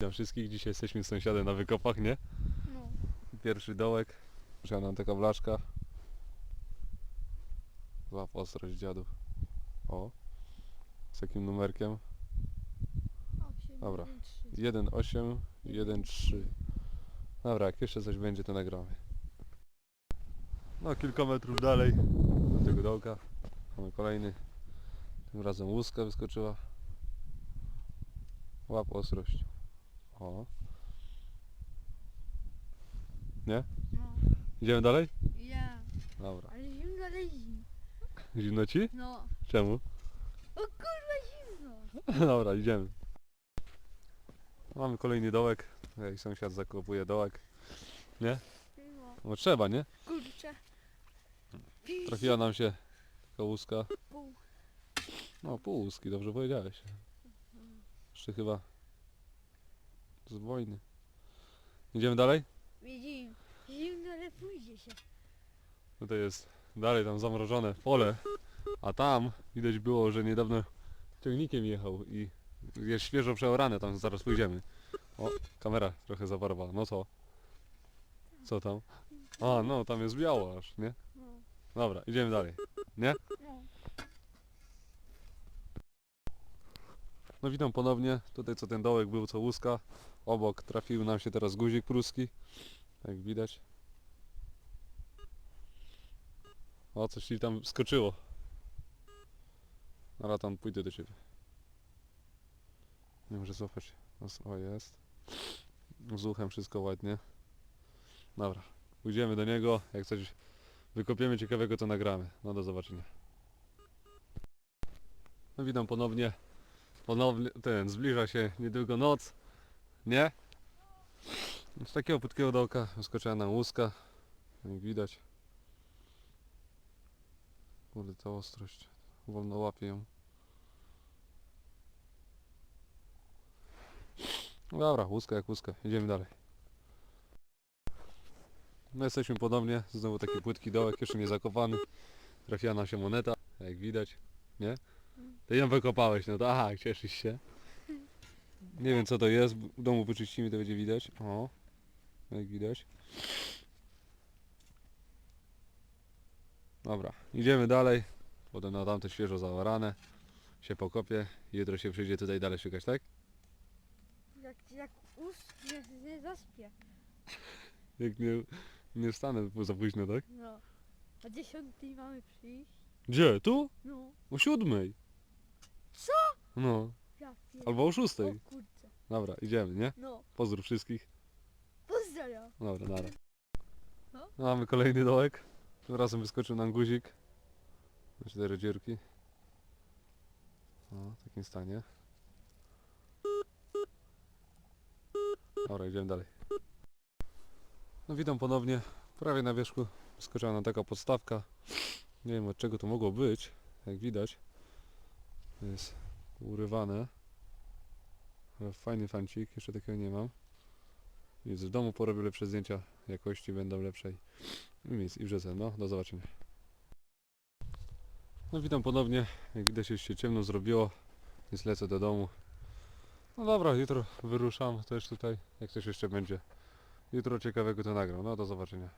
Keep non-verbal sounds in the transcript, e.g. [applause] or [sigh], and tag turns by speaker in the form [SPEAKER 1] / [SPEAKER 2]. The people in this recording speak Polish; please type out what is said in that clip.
[SPEAKER 1] Witam wszystkich, dzisiaj jesteśmy z sąsiadem na wykopach, nie?
[SPEAKER 2] No.
[SPEAKER 1] Pierwszy dołek, nam taka blaszka. Złap ostrość dziadów. O, z takim numerkiem.
[SPEAKER 2] Osiem,
[SPEAKER 1] Dobra.
[SPEAKER 2] jeden, trzy.
[SPEAKER 1] 1,8, 1,3. Dobra, jak jeszcze coś będzie, to nagramy. No, kilka metrów dalej do tego dołka mamy kolejny. Tym razem łuska wyskoczyła. Łap ostrość. O. Nie?
[SPEAKER 2] No.
[SPEAKER 1] Idziemy dalej?
[SPEAKER 2] Ja.
[SPEAKER 1] Dobra.
[SPEAKER 2] Ale zimno, ale zimno.
[SPEAKER 1] Ci?
[SPEAKER 2] No.
[SPEAKER 1] Czemu?
[SPEAKER 2] O kurwa zimno. [laughs]
[SPEAKER 1] Dobra, idziemy. Mamy kolejny dołek. Ej, sąsiad zakopuje dołek.
[SPEAKER 2] No.
[SPEAKER 1] No trzeba, nie?
[SPEAKER 2] Kurczę.
[SPEAKER 1] Trafiła nam się taka łuska.
[SPEAKER 2] Pół.
[SPEAKER 1] No, pół łuski, dobrze powiedziałeś. Jeszcze chyba z wojny. Idziemy dalej?
[SPEAKER 2] Widzimy. Zimno, ale pójdzie się.
[SPEAKER 1] Tutaj jest dalej tam zamrożone pole. A tam widać było, że niedawno ciągnikiem jechał i jest świeżo przeorane, tam zaraz pójdziemy. O, kamera trochę zabarwa. No co? Co tam? A, no tam jest biało aż, nie?
[SPEAKER 2] No.
[SPEAKER 1] Dobra, idziemy dalej. Nie?
[SPEAKER 2] No.
[SPEAKER 1] No witam ponownie. Tutaj co ten dołek był, co łuska. Obok trafił nam się teraz guzik pruski. Jak widać. O, coś tam skoczyło. Ale tam pójdę do ciebie. Nie może złapać. O, jest. Z uchem wszystko ładnie. Dobra. Pójdziemy do niego. Jak coś wykopiemy ciekawego, to nagramy. No do zobaczenia. No witam ponownie. Ponownie, ten, zbliża się niedługo noc. Nie? Z takiego płytkiego dołka wyskoczyła nam łuska. Jak widać. Kurde, ta ostrość. Wolno łapie ją. No Dobra, łuska jak łuska. Idziemy dalej. No jesteśmy ponownie. Znowu taki płytki dołek, jeszcze nie zakopany. Trafiła nam się moneta, jak widać. Nie? Ty ją wykopałeś, no to aha, cieszysz się. Nie wiem co to jest, w domu wyczyścimy to będzie widać. O, jak widać. Dobra, idziemy dalej. Potem na tamte świeżo zaorane. Się pokopie. Jutro się przyjdzie tutaj dalej szukać, tak?
[SPEAKER 2] Jak, jak us nie, zaspie.
[SPEAKER 1] Jak nie, nie wstanę za późno, tak?
[SPEAKER 2] No. O dziesiątej mamy przyjść.
[SPEAKER 1] Gdzie? Tu?
[SPEAKER 2] No.
[SPEAKER 1] O siódmej.
[SPEAKER 2] Co?
[SPEAKER 1] No,
[SPEAKER 2] Ja pier...
[SPEAKER 1] albo o
[SPEAKER 2] O
[SPEAKER 1] szóstej.
[SPEAKER 2] kurczę.
[SPEAKER 1] Dobra, idziemy, nie?
[SPEAKER 2] No.
[SPEAKER 1] Pozdrów wszystkich.
[SPEAKER 2] Pozdrawiam.
[SPEAKER 1] Dobra, nara.
[SPEAKER 2] No.
[SPEAKER 1] No, mamy kolejny dołek. Tym razem wyskoczył nam guzik. Na cztery dziurki. O, w takim stanie. Dobra, idziemy dalej. No witam ponownie. Prawie na wierzchu wyskoczyła nam taka podstawka. Nie wiem od czego to mogło być. Jak widać. Jest urywane. Fajny fancik. Jeszcze takiego nie mam. Więc w domu porobię lepsze zdjęcia. Jakości będą lepszej. Nic, i wrzucę. No, do zobaczenia. No witam ponownie. Jak widać już się ciemno zrobiło. Więc lecę do domu. No dobra, jutro wyruszam też tutaj. Jak coś jeszcze będzie. Jutro ciekawego to nagram. No do zobaczenia.